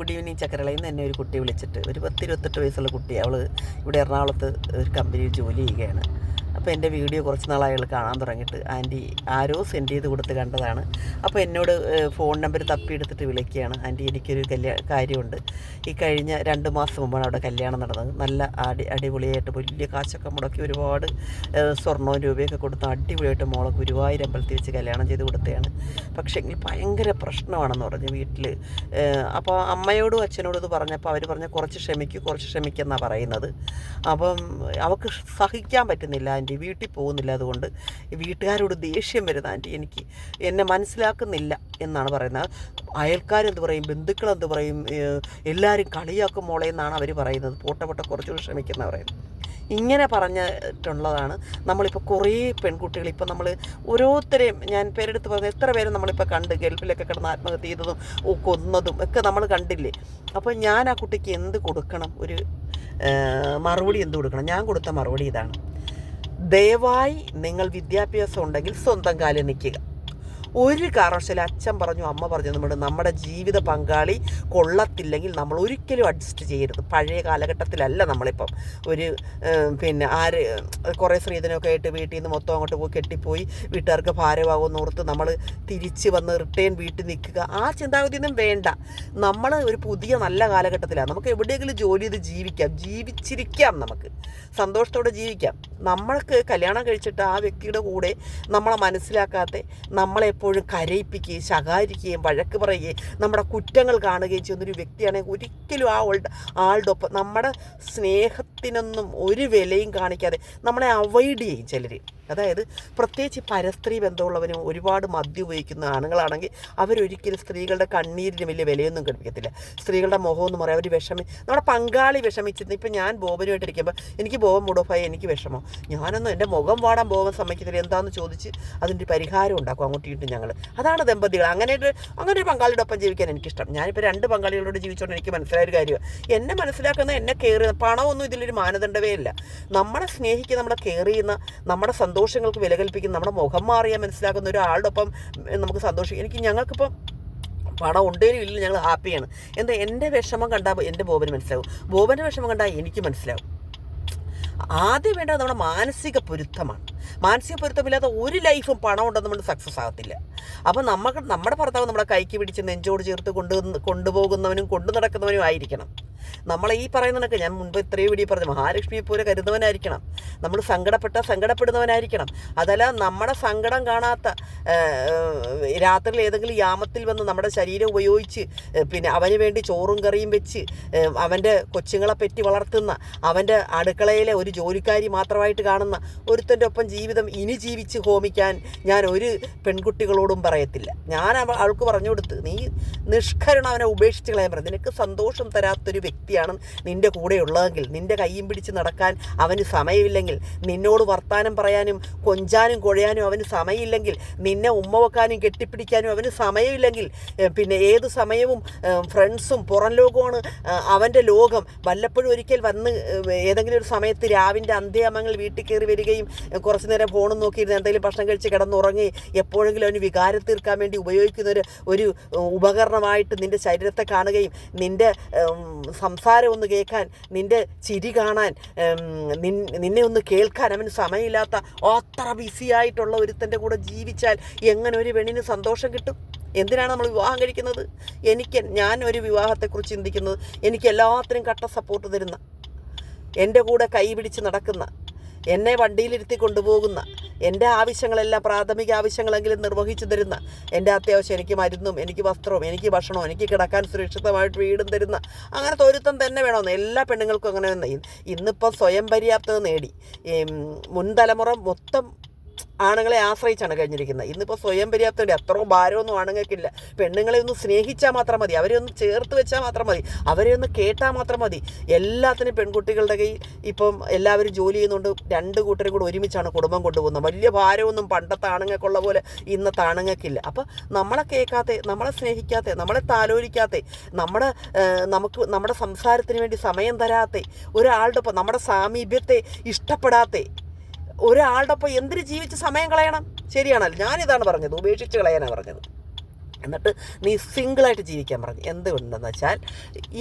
Good evening ചക്കരളയിൽ നിന്ന് എന്നെ ഒരു കുട്ടി വിളിച്ചിട്ട് ഒരു പത്ത് ഇരുപത്തെട്ട് വയസ്സുള്ള കുട്ടി അവൾ ഇവിടെ എറണാകുളത്ത് ഒരു കമ്പനിയിൽ ജോലി ചെയ്യുകയാണ്. അപ്പോൾ എന്റെ വീഡിയോ കുറച്ച് അയാൾ കാണാൻ തുടങ്ങിയിട്ട്. ആന്റി ആരോ സെൻഡ് ചെയ്ത് കൊടുത്ത് കണ്ടതാണ്. അപ്പോൾ എന്നോട് ഫോൺ നമ്പർ തപ്പിയെടുത്തിട്ട് വിളിക്കുകയാണ്. ആന്റി എനിക്കൊരു കല്യാ കാര്യമുണ്ട്. ഈ കഴിഞ്ഞ രണ്ട് മാസം മുമ്പാണ് അവിടെ കല്യാണം നടന്നത്. നല്ല അടി അടിപൊളിയായിട്ട് വലിയ കാശൊക്കെ മുടക്കി ഒരുപാട് സ്വർണവും രൂപയൊക്കെ കൊടുത്ത് അടിപൊളിയായിട്ട് മോളെ ഗുരുവായൂർ അമ്പലത്തിൽ വെച്ച് കല്യാണം ചെയ്ത് കൊടുത്തതാണ്. പക്ഷേ എങ്കിൽ ഭയങ്കര പ്രശ്നമാണെന്ന് പറഞ്ഞു വീട്ടിൽ അപ്പോൾ അമ്മയോടും അച്ഛനോടും ഇത് പറഞ്ഞപ്പോൾ അവർ പറഞ്ഞ കുറച്ച് ക്ഷമിക്കൂ കുറച്ച് ക്ഷമിക്കുന്നാണ് പറയുന്നത്. അപ്പം അവൾക്ക് സഹിക്കാൻ പറ്റുന്നില്ല ആന്റി. വീട്ടിൽ പോകുന്നില്ല. അതുകൊണ്ട് വീട്ടുകാരോട് ദേഷ്യം വരുന്ന ആന്റി എനിക്ക് എന്നെ മനസ്സിലാക്കുന്നില്ല എന്നാണ് പറയുന്നത്. അയൽക്കാരെന്ത് പറയും? ബന്ധുക്കളെന്ത് പറയും? എല്ലാവരും കളിയാക്കും മോളെ എന്നാണ് അവർ പറയുന്നത്. പോട്ട പോട്ട കുറച്ചുകൂടി ശ്രമിക്കുന്ന പറയുന്നത് ഇങ്ങനെ പറഞ്ഞിട്ടുള്ളതാണ് നമ്മളിപ്പോൾ കുറേ പെൺകുട്ടികൾ. ഇപ്പോൾ നമ്മൾ ഓരോരുത്തരെയും ഞാൻ പേരെടുത്ത് പറഞ്ഞ എത്ര പേരും നമ്മളിപ്പോൾ കണ്ട് ഗൾഫിലൊക്കെ കിടന്ന് ആത്മഹത്യ ചെയ്തതും കൊന്നതും ഒക്കെ നമ്മൾ കണ്ടില്ലേ? അപ്പോൾ ഞാൻ ആ കുട്ടിക്ക് എന്ത് കൊടുക്കണം? ഒരു മറുപടി എന്ത് കൊടുക്കണം? ഞാൻ കൊടുത്ത മറുപടി ഇതാണ്. ദയവായി നിങ്ങൾ വിദ്യാഭ്യാസം ഉണ്ടെങ്കിൽ സ്വന്തം കാലിൽ നിൽക്കുക. ഒരു കാരണവശാലും അച്ഛൻ പറഞ്ഞു അമ്മ പറഞ്ഞു നമ്മുടെ നമ്മുടെ ജീവിത പങ്കാളി കൊള്ളത്തില്ലെങ്കിൽ നമ്മൾ ഒരിക്കലും അഡ്ജസ്റ്റ് ചെയ്യരുത്. പഴയ കാലഘട്ടത്തിലല്ല നമ്മളിപ്പം ഒരു പിന്നെ ആര് കുറേ സ്ത്രീധനമൊക്കെ ആയിട്ട് വീട്ടിൽ നിന്ന് മൊത്തം അങ്ങോട്ട് പോയി കെട്ടിപ്പോയി വീട്ടുകാർക്ക് ഭാരമാകുമെന്ന് ഓർത്ത് നമ്മൾ തിരിച്ച് വന്ന് റിട്ടേൺ വീട്ടിൽ നിൽക്കുക. ആ ചിന്താഗതിയൊന്നും വേണ്ട. നമ്മൾ ഒരു പുതിയ നല്ല കാലഘട്ടത്തിലാണ്. നമുക്ക് എവിടെയെങ്കിലും ജോലി ചെയ്ത് ജീവിക്കാം. ജീവിച്ചിരിക്കാം നമുക്ക്. സന്തോഷത്തോടെ ജീവിക്കാം. നമ്മൾക്ക് കല്യാണം കഴിച്ചിട്ട് ആ വ്യക്തിയുടെ കൂടെ നമ്മളെ മനസ്സിലാക്കാത്ത നമ്മളെപ്പോഴും കരയിപ്പിക്കുകയും ശകാരിക്കുകയും വഴക്ക് പറയുകയും നമ്മുടെ കുറ്റങ്ങൾ കാണുകയും ചെയ്യുന്നൊരു വ്യക്തിയാണെങ്കിൽ ഒരിക്കലും ആ ആളുടെ ആളുടെ ഒപ്പം നമ്മുടെ സ്നേഹത്തിനൊന്നും ഒരു വിലയും കാണിക്കാതെ നമ്മളെ അവോയ്ഡ് ചെയ്യും ചിലർ അതായത് പ്രത്യേകിച്ച് പരസ്ത്രീ ബന്ധമുള്ളവരും ഒരുപാട് മദ്യം ഉപയോഗിക്കുന്ന ആണുങ്ങളാണെങ്കിൽ അവരൊരിക്കലും സ്ത്രീകളുടെ കണ്ണീരിന് വലിയ വിലയൊന്നും കൽപ്പിക്കത്തില്ല. സ്ത്രീകളുടെ മുഖമെന്ന് പറയാം അവർ വിഷമി നമ്മുടെ പങ്കാളി വിഷമിച്ചിരുന്നു. ഇപ്പം ഞാൻ ബോബനുമായിട്ടിരിക്കുമ്പോൾ എനിക്ക് ബോബൻ മുടോഫായി എനിക്ക് വിഷമം. ഞാനൊന്നും എന്റെ മുഖം വാടാൻ ബോബൻ സമ്മതിക്കത്തില്ല. എന്താണെന്ന് ചോദിച്ച് അതിന്റെ പരിഹാരം ഉണ്ടാക്കും അങ്ങോട്ടിട്ട് ഞങ്ങൾ അതാണ് ദമ്പതികൾ. അങ്ങനെ ഒരു അങ്ങനെ ഒരു പങ്കാളിയുടെ ഒപ്പം ജീവിക്കാൻ എനിക്കിഷ്ടം. ഞാനിപ്പോൾ രണ്ട് പങ്കാളികളോട് ജീവിച്ചുകൊണ്ട് എനിക്ക് മനസ്സിലായൊരു കാര്യമാണ് എന്നെ മനസ്സിലാക്കുന്ന എന്നെ ചെയ്യുന്ന പണമൊന്നും ഇതിലൊരു മാനദണ്ഡമേ ഇല്ല. നമ്മളെ സ്നേഹിക്കുന്ന നമ്മളെ കെയർ ചെയ്യുന്ന നമ്മുടെ സന്തോഷങ്ങൾക്ക് വില കൽപ്പിക്കുന്ന നമ്മുടെ മുഖം മാറിയാൽ മനസ്സിലാക്കുന്ന ഒരാളുടെ ഒപ്പം നമുക്ക് സന്തോഷിക്കും. എനിക്ക് ഞങ്ങൾക്കിപ്പം പണം ഉണ്ടേലും ഇല്ല ഞങ്ങൾ ഹാപ്പിയാണ്. എന്താ എന്റെ വിഷമം കണ്ടാൽ എന്റെ ബോബന് മനസ്സിലാവും. ബോബന്റെ വിഷമം കണ്ടാൽ എനിക്ക് മനസ്സിലാവും. ആദ്യം വേണ്ടത് നമ്മുടെ മാനസിക പൊരുത്തമാണ്. മാനസിക പൊരുത്തമില്ലാത്ത ഒരു ലൈഫും പണം ഉണ്ടെന്ന് നമ്മൾ സക്സസ് ആകത്തില്ല. അപ്പോൾ നമുക്ക് നമ്മുടെ ഭർത്താവ് നമ്മുടെ കൈക്ക് പിടിച്ച് നെഞ്ചോട് ചേർത്ത് കൊണ്ടു കൊണ്ടുപോകുന്നവനും കൊണ്ടു നടക്കുന്നവനും ആയിരിക്കണം. നമ്മളെ ഈ പറയുന്നതൊക്കെ ഞാൻ മുൻപ് ഇത്രയും വീഡിയോ പറഞ്ഞു മഹാലക്ഷ്മിയെ പോലെ കരുതുന്നവനായിരിക്കണം. നമ്മൾ സങ്കടപ്പെട്ട സങ്കടപ്പെടുന്നവനായിരിക്കണം. അതല്ല നമ്മുടെ സങ്കടം കാണാത്ത രാത്രിയിൽ ഏതെങ്കിലും യാമത്തിൽ വന്ന് നമ്മുടെ ശരീരം ഉപയോഗിച്ച് പിന്നെ അവന് വേണ്ടി ചോറും കറിയും വെച്ച് അവന്റെ കൊച്ചുങ്ങളെ പറ്റി വളർത്തുന്ന അവന്റെ അടുക്കളയിലെ ഒരു ജോലിക്കാരി മാത്രമായിട്ട് കാണുന്ന ഒരുത്തന്റെ ഒപ്പം ജീവിതം ഇനി ജീവിച്ച് ഹോമിക്കാൻ ഞാൻ ഒരു പെൺകുട്ടികളോടും പറയത്തില്ല. ഞാൻ അവൾക്ക് പറഞ്ഞു കൊടുത്ത് നീ നിഷ്കരണം അവനെ ഉപേക്ഷിച്ച് കളയാൻ പറഞ്ഞു. നിനക്ക് സന്തോഷം തരാത്തൊരു വ്യക്തിയാണ് നിന്റെ കൂടെയുള്ളതെങ്കിൽ നിന്റെ കൈയും പിടിച്ച് നടക്കാൻ അവന് സമയമില്ലെങ്കിൽ നിന്നോട് വർത്താനം പറയാനും കൊഞ്ചാനും കൊഴയാനും അവന് സമയമില്ലെങ്കിൽ നിന്നെ ഉമ്മ വെക്കാനും കെട്ടിപ്പിടിക്കാനും അവന് സമയമില്ലെങ്കിൽ പിന്നെ ഏത് സമയവും ഫ്രണ്ട്സും പുറം ലോകമാണ് അവന്റെ ലോകം. വല്ലപ്പോഴും ഒരിക്കൽ വന്ന് ഏതെങ്കിലും ഒരു സമയത്ത് രാവിന്റെ അന്ത്യമങ്ങൾ വീട്ടിൽ കയറി വരികയും കുറച്ച് നേരം ഫോണും നോക്കിയിരുന്ന് എന്തെങ്കിലും ഭക്ഷണം കഴിച്ച് കിടന്നുറങ്ങി എപ്പോഴെങ്കിലും അവന് വികാരം തീർക്കാൻ വേണ്ടി ഉപയോഗിക്കുന്ന ഒരു ഒരു ഉപകരണമായിട്ട് നിന്റെ ശരീരത്തെ കാണുകയും നിന്റെ സംസാരം ഒന്ന് കേൾക്കാൻ നിന്റെ ചിരി കാണാൻ നിന്നെ ഒന്ന് കേൾക്കാൻ അവന് സമയമില്ലാത്ത അത്ര ബിസി ആയിട്ടുള്ള ഒരുത്തന്റെ കൂടെ ജീവിച്ചാൽ എങ്ങനെ ഒരു പെണ്ണിന് സന്തോഷം കിട്ടും? എന്തിനാണ് നമ്മൾ വിവാഹം കഴിക്കുന്നത്? എനിക്ക് ഞാൻ ഒരു വിവാഹത്തെക്കുറിച്ച് ചിന്തിക്കുന്നത് എനിക്ക് എല്ലാത്തിനും കട്ട സപ്പോർട്ട് തരുന്ന എന്റെ കൂടെ കൈ പിടിച്ച് നടക്കുന്ന എന്നെ വണ്ടിയിലിരുത്തി കൊണ്ടുപോകുന്ന എന്റെ ആവശ്യങ്ങളെല്ലാം പ്രാഥമിക ആവശ്യങ്ങളെങ്കിലും നിർവഹിച്ചു തരുന്ന എന്റെ അത്യാവശ്യം എനിക്ക് മരുന്നും എനിക്ക് വസ്ത്രവും എനിക്ക് ഭക്ഷണവും എനിക്ക് കിടക്കാൻ സുരക്ഷിതമായിട്ട് വീടും തരുന്ന അങ്ങനത്തെ ഒരുത്തം തന്നെ വേണമെന്ന് എല്ലാ പെണ്ണുങ്ങൾക്കും അങ്ങനെ ഇന്നിപ്പോൾ സ്വയം പര്യാപ്തത നേടി. മുൻതലമുറ മുൻ തലമുറ മൊത്തം ആണുങ്ങളെ ആശ്രയിച്ചാണ് കഴിഞ്ഞിരിക്കുന്നത്. ഇന്നിപ്പോൾ സ്വയം പര്യാപ്തമുണ്ട്. അത്ര ഭാരമൊന്നും ആണുങ്ങൾക്കില്ല. പെണ്ണുങ്ങളെ ഒന്ന് സ്നേഹിച്ചാൽ മാത്രം മതി. അവരെ ഒന്ന് ചേർത്ത് വെച്ചാൽ മാത്രം മതി. അവരെ ഒന്ന് കേട്ടാൽ മാത്രം മതി. എല്ലാത്തിനും പെൺകുട്ടികളുടെ കയ്യിൽ ഇപ്പം എല്ലാവരും ജോലി ചെയ്യുന്നുണ്ട് രണ്ട് കൂട്ടരും കൂടെ ഒരുമിച്ചാണ് കുടുംബം കൊണ്ടുപോകുന്നത്. വലിയ ഭാരമൊന്നും പണ്ടത്തെ ആണുങ്ങൾക്കുള്ള പോലെ ഇന്നത്തെ ആണുങ്ങൾക്കില്ല. അപ്പോൾ നമ്മളെ കേൾക്കാത്ത നമ്മളെ സ്നേഹിക്കാത്ത നമ്മളെ താലോലിക്കാത്ത നമ്മുടെ നമുക്ക് നമ്മുടെ സംസാരത്തിന് വേണ്ടി സമയം തരാത്ത ഒരാളുടെ നമ്മുടെ സാമീപ്യത്തെ ഇഷ്ടപ്പെടാത്ത ഒരാളുടെ ഒപ്പം എന്തിന് ജീവിച്ച് സമയം കളയണം? ശരിയാണല്ലോ. ഞാനിതാണ് പറഞ്ഞത്. ഉപേക്ഷിച്ച് കളയാനാണ് പറഞ്ഞത്. എന്നിട്ട് നീ സിംഗിളായിട്ട് ജീവിക്കാൻ പറഞ്ഞു. എന്തുകൊണ്ടെന്ന് വെച്ചാൽ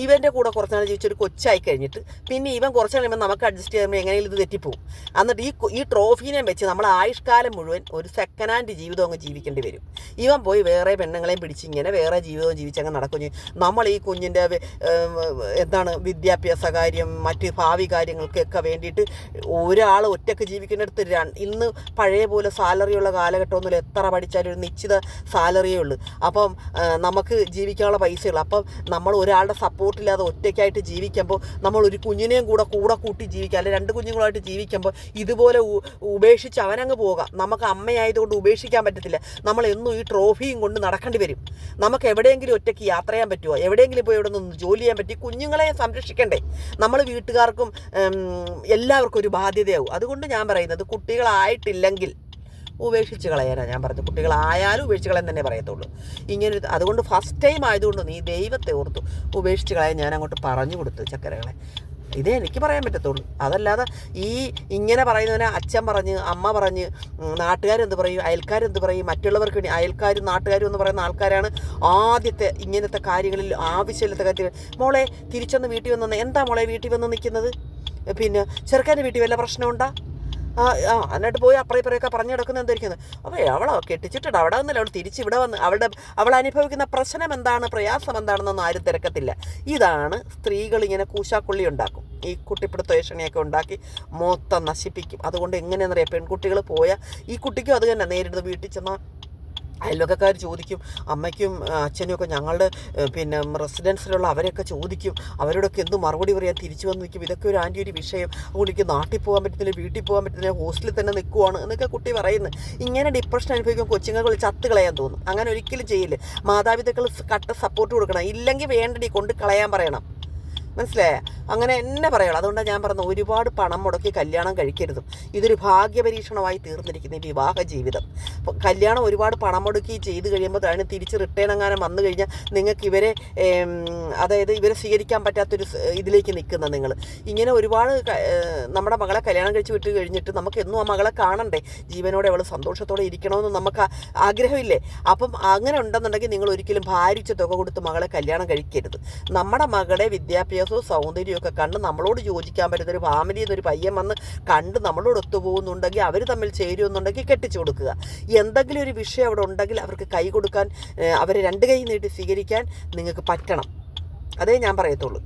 ഇവന്റെ കൂടെ കുറച്ച് നാൾ ജീവിച്ചൊരു കൊച്ചായി കഴിഞ്ഞിട്ട് പിന്നെ ഇവൻ കുറച്ച് കഴിയുമ്പോൾ നമുക്ക് അഡ്ജസ്റ്റ് ചെയ്യുമ്പോൾ എങ്ങനെയും ഇത് തെറ്റിപ്പോവും. എന്നിട്ട് ഈ ഈ ട്രോഫീനെ വെച്ച് നമ്മൾ ആയുഷ്കാലം മുഴുവൻ ഒരു സെക്കൻഡ് ഹാൻഡ് ജീവിതം അങ്ങ് ജീവിക്കേണ്ടി വരും. ഇവൻ പോയി വേറെ പെണ്ണുങ്ങളെയും പിടിച്ച് ഇങ്ങനെ വേറെ ജീവിതവും ജീവിച്ചങ്ങ് നടക്കും നമ്മൾ ഈ കുഞ്ഞിന്റെ എന്താണ് വിദ്യാഭ്യാസ കാര്യം മറ്റ് ഭാവി കാര്യങ്ങൾക്കൊക്കെ വേണ്ടിയിട്ട് ഒരാൾ ഒറ്റയ്ക്ക് രണ്ട് ഇന്ന് പഴയ പോലെ സാലറിയുള്ള കാലഘട്ടമൊന്നുമില്ല. എത്ര പഠിച്ചാലും ഒരു നിശ്ചിത സാലറിയേ ഉള്ളൂ. അപ്പം നമുക്ക് ജീവിക്കാനുള്ള പൈസയുള്ളൂ. അപ്പം നമ്മൾ ഒരാളുടെ സപ്പോർട്ടില്ലാതെ ഒറ്റയ്ക്കായിട്ട് ജീവിക്കുമ്പോൾ നമ്മൾ ഒരു കുഞ്ഞിനെയും കൂടെ കൂടെ കൂട്ടി ജീവിക്കുക അല്ലെങ്കിൽ രണ്ട് കുഞ്ഞുങ്ങളായിട്ട് ജീവിക്കുമ്പോൾ ഇതുപോലെ ഉപേക്ഷിച്ച് അവനങ്ങ് പോകാം. നമുക്ക് അമ്മയായതുകൊണ്ട് ഉപേക്ഷിക്കാൻ പറ്റത്തില്ല. നമ്മൾ എന്നും ഈ ട്രോഫിയും കൊണ്ട് നടക്കേണ്ടി വരും. നമുക്ക് എവിടെയെങ്കിലും ഒറ്റയ്ക്ക് യാത്ര ചെയ്യാൻ പറ്റുമോ? എവിടെയെങ്കിലും പോയി ഇവിടെ നിന്ന് ജോലി ചെയ്യാൻ പറ്റി? കുഞ്ഞുങ്ങളെ സംരക്ഷിക്കണ്ടേ? നമ്മൾ വീട്ടുകാർക്കും എല്ലാവർക്കും ഒരു ബാധ്യതയാവും. അതുകൊണ്ട് ഞാൻ പറയുന്നത് കുട്ടികളായിട്ടില്ലെങ്കിൽ ഉപേക്ഷിച്ച് കളയാനാണ് ഞാൻ പറഞ്ഞത്. കുട്ടികളായാലും ഉപേക്ഷിച്ച് കളയാൻ തന്നെ പറയത്തുള്ളൂ. ഇങ്ങനെ അതുകൊണ്ട് ഫസ്റ്റ് ടൈം ആയതുകൊണ്ട് നീ ദൈവത്തെ ഓർത്തു. ഉപേക്ഷിച്ച് കളയാൻ ഞാൻ അങ്ങോട്ട് പറഞ്ഞു കൊടുത്തു ചക്കരകളെ. ഇതേ എനിക്ക് പറയാൻ പറ്റത്തുള്ളൂ. അതല്ലാതെ ഈ ഇങ്ങനെ പറയുന്നവനെ അച്ഛൻ പറഞ്ഞ് അമ്മ പറഞ്ഞ് നാട്ടുകാരെന്ത് പറയും? അയൽക്കാരെന്ത് പറയും? മറ്റുള്ളവർക്ക് വേണ്ടി അയൽക്കാരും നാട്ടുകാരും എന്ന് പറയുന്ന ആൾക്കാരാണ് ആദ്യത്തെ ഇങ്ങനത്തെ കാര്യങ്ങളിൽ ആവശ്യമില്ലാത്ത കാര്യത്തിൽ. മോളെ തിരിച്ചൊന്ന് വീട്ടിൽ വന്ന് എന്താ മോളെ വീട്ടിൽ വന്ന് നിൽക്കുന്നത്? പിന്നെ ചെറുക്കാന്റെ വീട്ടിൽ വല്ല പ്രശ്നമുണ്ടാ? എന്നിട്ട് പോയി അപ്പുറം ഇപ്പുറമൊക്കെ പറഞ്ഞു കിടക്കുന്ന എന്തായിരിക്കുന്നത് അപ്പോൾ അവളോ കെട്ടിച്ചിട്ടുണ്ട് അവിടെ വന്നില്ല. അവൾ തിരിച്ച് ഇവിടെ വന്ന് അവളുടെ അവൾ അനുഭവിക്കുന്ന പ്രശ്നം എന്താണ് പ്രയാസം എന്താണെന്നൊന്നും ആരും തിരക്കത്തില്ല. ഇതാണ് സ്ത്രീകൾ ഇങ്ങനെ കൂശാക്കുള്ളി ഉണ്ടാക്കും. ഈ കുട്ടിപ്പിടുത്ത ഏഷണിയൊക്കെ ഉണ്ടാക്കി മൊത്തം നശിപ്പിക്കും. അതുകൊണ്ട് എങ്ങനെയാണെന്നറിയാം പെൺകുട്ടികൾ പോയാൽ ഈ കുട്ടിക്കും അത് തന്നെ. നേരിടുന്നത് വീട്ടിൽ ചെന്നാൽ അയൽവക്കക്കാർ ചോദിക്കും അമ്മയ്ക്കും അച്ഛനും ഒക്കെ ഞങ്ങളുടെ പിന്നെ റെസിഡൻസിലുള്ള അവരെയൊക്കെ ചോദിക്കും അവരോടൊക്കെ എന്ത് മറുപടി പറയാൻ തിരിച്ചു വന്ന് നിൽക്കും? ഇതൊക്കെ ഒരു ആന്റി ഒരു വിഷയം. അതുകൊണ്ട് എനിക്ക് നാട്ടിൽ പോകാൻ പറ്റുന്നില്ല വീട്ടിൽ പോകാൻ പറ്റുന്നില്ല ഹോസ്റ്റലിൽ തന്നെ നിൽക്കുവാണ് എന്നൊക്കെ കുട്ടി പറയുന്നത് ഇങ്ങനെ ഡിപ്രഷൻ അനുഭവിക്കും കൊച്ചുങ്ങൾ ചത്ത് കളയാൻ തോന്നും. അങ്ങനെ ഒരിക്കലും ചെയ്യില്ല. മാതാപിതാക്കൾ കട്ട സപ്പോർട്ട് കൊടുക്കണം. ഇല്ലെങ്കിൽ വേണ്ടടി കൊണ്ട് കളയാൻ പറയണം. മനസ്സിലായ? അങ്ങനെ എന്നെ പറയുള്ളൂ. അതുകൊണ്ടാണ് ഞാൻ പറഞ്ഞത് ഒരുപാട് പണം മുടക്കി കല്യാണം കഴിക്കരുതും. ഇതൊരു ഭാഗ്യപരീക്ഷണമായി തീർന്നിരിക്കുന്ന വിവാഹ ജീവിതം. കല്യാണം ഒരുപാട് പണം മുടക്കി ചെയ്ത് കഴിയുമ്പോൾ അതിന് തിരിച്ച് റിട്ടേൺ എങ്ങാനും വന്നു കഴിഞ്ഞാൽ നിങ്ങൾക്ക് ഇവരെ അതായത് ഇവരെ സ്വീകരിക്കാൻ പറ്റാത്തൊരു ഇതിലേക്ക് നിൽക്കുന്ന നിങ്ങൾ. ഇങ്ങനെ ഒരുപാട് നമ്മുടെ മകളെ കല്യാണം കഴിച്ച് വിട്ട് കഴിഞ്ഞിട്ട് നമുക്ക് എന്നും ആ മകളെ കാണണ്ടേ? ജീവനോടെ അവൾ സന്തോഷത്തോടെ ഇരിക്കണമെന്ന് നമുക്ക് ആഗ്രഹമില്ലേ? അപ്പം അങ്ങനെ ഉണ്ടെന്നുണ്ടെങ്കിൽ നിങ്ങൾ ഒരിക്കലും ഭാരിച്ച തുക കൊടുത്ത് മകളെ കല്യാണം കഴിക്കരുത്. നമ്മുടെ മകളുടെ വിദ്യാഭ്യാസവും സൗന്ദര്യവും ഒക്കെ കണ്ട് നമ്മളോട് യോജിക്കാൻ പറ്റുന്ന ഒരു ഫാമിലിയിൽ നിന്ന് ഒരു പയ്യൻ വന്ന് കണ്ട് നമ്മളോട് ഒത്തുപോകുന്നുണ്ടെങ്കിൽ അവർ തമ്മിൽ ചേരുമെന്നുണ്ടെങ്കിൽ കെട്ടിച്ചു കൊടുക്കുക. എന്തെങ്കിലും ഒരു വിഷയം അവിടെ ഉണ്ടെങ്കിൽ അവർക്ക് കൈ കൊടുക്കാൻ അവരെ രണ്ട് കൈ നീട്ടി സ്വീകരിക്കാൻ നിങ്ങൾക്ക് പറ്റണം. അതേ ഞാൻ പറയത്തുള്ളൂ.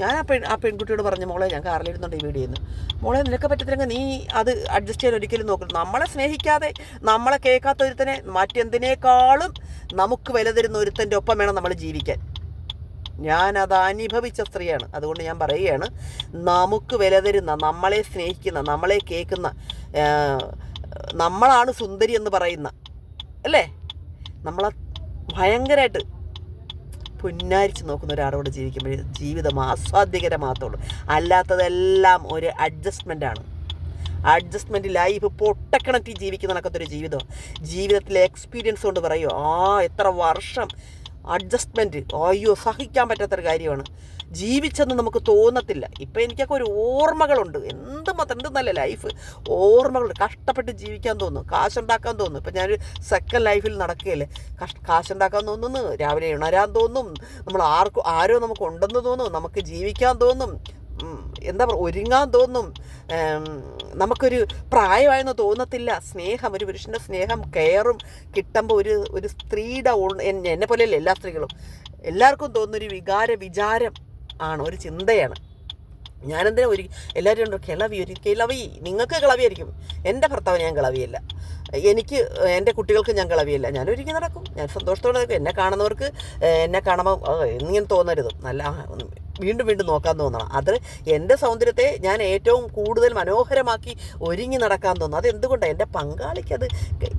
ഞാൻ ആ പെൺ ആ പെൺകുട്ടിയോട് പറഞ്ഞു മോളെ ഞാൻ കാറിലിരുന്നുണ്ട് ഈ വീഡിയോ നിന്ന് മോളെ നിനക്ക് പറ്റത്തില്ലെങ്കിൽ നീ അത് അഡ്ജസ്റ്റ് ചെയ്യാൻ ഒരിക്കലും നോക്കണം നമ്മളെ സ്നേഹിക്കാതെ നമ്മളെ കേൾക്കാത്ത ഒരുത്തനെ മറ്റെന്തിനേക്കാളും നമുക്ക് വില തരുന്ന ഒരുത്തന്റെ ഒപ്പം വേണം നമ്മൾ ജീവിക്കാൻ. ഞാനത് അനുഭവിച്ച സ്ത്രീയാണ്. അതുകൊണ്ട് ഞാൻ പറയുകയാണ് നമുക്ക് വില തരുന്ന നമ്മളെ സ്നേഹിക്കുന്ന നമ്മളെ കേൾക്കുന്ന നമ്മളാണ് സുന്ദരി എന്ന് പറയുന്ന അല്ലേ? നമ്മളെ ഭയങ്കരമായിട്ട് പുന്നാരിച്ച് നോക്കുന്ന ഒരാളോട് ജീവിക്കുമ്പോൾ ജീവിതം ആസ്വാദ്യകരമാകത്തുള്ളൂ. അല്ലാത്തതെല്ലാം ഒരു അഡ്ജസ്റ്റ്മെന്റാണ് അഡ്ജസ്റ്റ്മെന്റ് ലൈഫ് പൊട്ടക്കിണറ്റി ജീവിക്കുന്ന നടക്കത്തൊരു ജീവിതം. ജീവിതത്തിലെ എക്സ്പീരിയൻസ് കൊണ്ട് പറയുമോ ആ എത്ര വർഷം അഡ്ജസ്റ്റ്മെന്റ് അയ്യോ സഹിക്കാൻ പറ്റാത്തൊരു കാര്യമാണ്. ജീവിച്ചെന്ന് നമുക്ക് തോന്നത്തില്ല. ഇപ്പം എനിക്കൊക്കെ ഒരു ഓർമ്മകളുണ്ട്. എന്ത് മാത്രം എന്ത് നല്ല ലൈഫ് ഓർമ്മകളുണ്ട് കഷ്ടപ്പെട്ട് ജീവിക്കാൻ തോന്നും കാശുണ്ടാക്കാൻ തോന്നും ഇപ്പം ഞാനൊരു സെക്കൻഡ് ലൈഫിൽ നടക്കുകയല്ലേ. കഷ് കാശുണ്ടാക്കാൻ തോന്നുന്നു. രാവിലെ ഉണരാൻ തോന്നും. നമ്മൾ ആർക്കും ആരോ നമുക്ക് ഉണ്ടെന്ന് തോന്നും. നമുക്ക് ജീവിക്കാൻ തോന്നും. എന്താ പറയുക ഒരുങ്ങാൻ തോന്നും. നമുക്കൊരു പ്രായമായെന്ന് തോന്നത്തില്ല. സ്നേഹം ഒരു പുരുഷന്റെ സ്നേഹം കെയറും കിട്ടുമ്പോൾ ഒരു ഒരു സ്ത്രീയുടെ എന്നെ പോലെയല്ല എല്ലാ സ്ത്രീകളും. എല്ലാവർക്കും തോന്നുന്നൊരു വികാര വിചാരം ആണ് ഒരു ചിന്തയാണ്. ഞാനെന്തിനാ ഒരു എല്ലാവരും ഉണ്ടോ? കിളവി ഒരു കിളവി. നിങ്ങൾക്ക് കിളവിയായിരിക്കും. എന്റെ ഭർത്താവ് ഞാൻ കിളവിയല്ല. എനിക്ക് എന്റെ കുട്ടികൾക്ക് ഞാൻ കിളവിയല്ല. ഞാൻ ഒരുങ്ങി നടക്കും. ഞാൻ സന്തോഷത്തോടെ നടക്കും. എന്നെ കാണുന്നവർക്ക് എന്നെ കാണുമ്പോൾ ഇങ്ങനെ തോന്നരുത്. നല്ല വീണ്ടും വീണ്ടും നോക്കാൻ തോന്നണം. അത് എന്റെ സൗന്ദര്യത്തെ ഞാൻ ഏറ്റവും കൂടുതൽ മനോഹരമാക്കി ഒരുങ്ങി നടക്കാൻ തോന്നുന്നു അത് എന്തുകൊണ്ടാണ് എന്റെ പങ്കാളിക്ക് അത്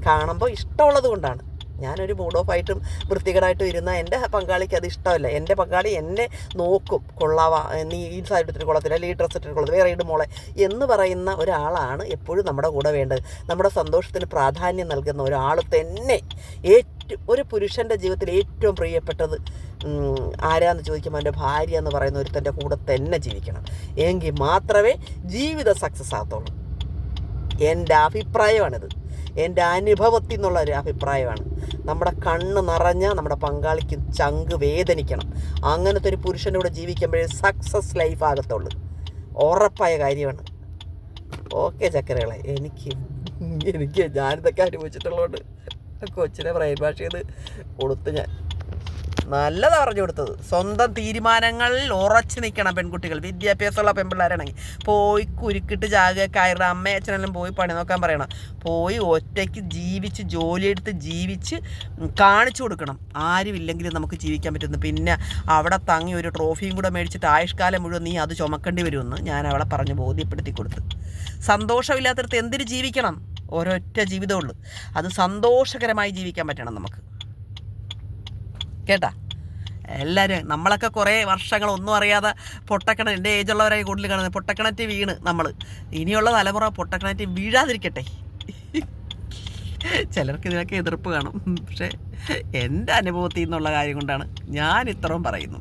കാണുമ്പോൾ ഇഷ്ടമുള്ളത് കൊണ്ടാണ്. ഞാനൊരു മൂഡ് ഓഫ് ആയിട്ടും വൃത്തികേടായിട്ടും ഇരുന്ന എന്റെ പങ്കാളിക്ക് അത് ഇഷ്ടമല്ല. എന്റെ പങ്കാളി എന്നെ നോക്കും. കൊള്ളാവാ നീ ഈ സാരി ഇട്ടിട്ട് കൊള്ളത്തില്ല അല്ലെങ്കിൽ ഈ ഡ്രസ്സ് ഇട്ടിട്ട് വേറെ ഇട് മോളെ എന്ന് പറയുന്ന ഒരാളാണ് എപ്പോഴും നമ്മുടെ കൂടെ വേണ്ടത്. നമ്മുടെ സന്തോഷത്തിന് പ്രാധാന്യം നൽകുന്ന ഒരാൾ തന്നെ ഏറ്റവും ഒരു പുരുഷന്റെ ജീവിതത്തിൽ ഏറ്റവും പ്രിയപ്പെട്ടത് ആരാന്ന് ചോദിക്കുമ്പോൾ എന്റെ ഭാര്യ എന്ന് പറയുന്ന ഒരുത്തന്റെ കൂടെ തന്നെ ജീവിക്കണം. എങ്കിൽ മാത്രമേ ജീവിതം സക്സസ് ആകത്തുള്ളൂ. എന്റെ അഭിപ്രായമാണിത്. എന്റെ അനുഭവത്തിൽ നിന്നുള്ള ഒരു അഭിപ്രായമാണ്. നമ്മുടെ കണ്ണ് നിറഞ്ഞ നമ്മുടെ പങ്കാളിക്ക് ചങ്ക് വേദനിക്കണം. അങ്ങനത്തെ ഒരു പുരുഷന്റെ കൂടെ ജീവിക്കുമ്പോഴേ സക്സസ് ലൈഫ് ആകത്തുള്ളൂ. ഉറപ്പായ കാര്യമാണ്. ഓക്കെ ചക്കരകളെ എനിക്ക് എനിക്ക് ഞാനിതൊക്കെ അനുഭവിച്ചിട്ടുള്ളതുകൊണ്ട് കൊച്ചിനെ ബ്രെയിൻ വാഷ് ചെയ്ത് കൊടുത്ത് ഞാൻ നല്ലതാ പറഞ്ഞു കൊടുത്തത്. സ്വന്തം തീരുമാനങ്ങളിൽ ഉറച്ചു നിൽക്കണം പെൺകുട്ടികൾ. വിദ്യാഭ്യാസമുള്ള പെൺപിള്ളേരാണെങ്കിൽ പോയി കുരുക്കിട്ട് ജാഗ കയറുക അമ്മ അച്ഛനെല്ലാം പോയി പണി നോക്കാൻ പറയണം. പോയി ഒറ്റയ്ക്ക് ജീവിച്ച് ജോലിയെടുത്ത് ജീവിച്ച് കാണിച്ചു കൊടുക്കണം. ആരുമില്ലെങ്കിലും നമുക്ക് ജീവിക്കാൻ പറ്റുന്നു. പിന്നെ അവിടെ തങ്ങി ഒരു ട്രോഫിയും കൂടെ മേടിച്ചിട്ട് ആയുഷ്കാലം മുഴുവൻ നീ അത് ചുമക്കേണ്ടി വരുമെന്ന് ഞാൻ അവളെ പറഞ്ഞ് ബോധ്യപ്പെടുത്തി കൊടുത്തു. സന്തോഷമില്ലാത്തടത്ത് എന്തിന് ജീവിക്കണം? ഒരൊറ്റ ജീവിതമുള്ളൂ അത് സന്തോഷകരമായി ജീവിക്കാൻ പറ്റണം നമുക്ക്. കേട്ടാ. എല്ലാവരും നമ്മളൊക്കെ കുറേ വർഷങ്ങൾ ഒന്നും അറിയാതെ പൊട്ടക്കിണ എന്റെ ഏജുള്ളവരായി കൂടുതൽ കാണുന്നത്. പൊട്ടക്കിണറ്റ് വീണ് നമ്മൾ ഇനിയുള്ള തലമുറ പൊട്ടക്കിണറ്റ് വീഴാതിരിക്കട്ടെ. ചിലർക്ക് ഇതിനൊക്കെ എതിർപ്പ് കാണും. പക്ഷേ എന്റെ അനുഭവത്തിൽ നിന്നുള്ള കാര്യം കൊണ്ടാണ് ഞാൻ ഇത്രയും പറയുന്നു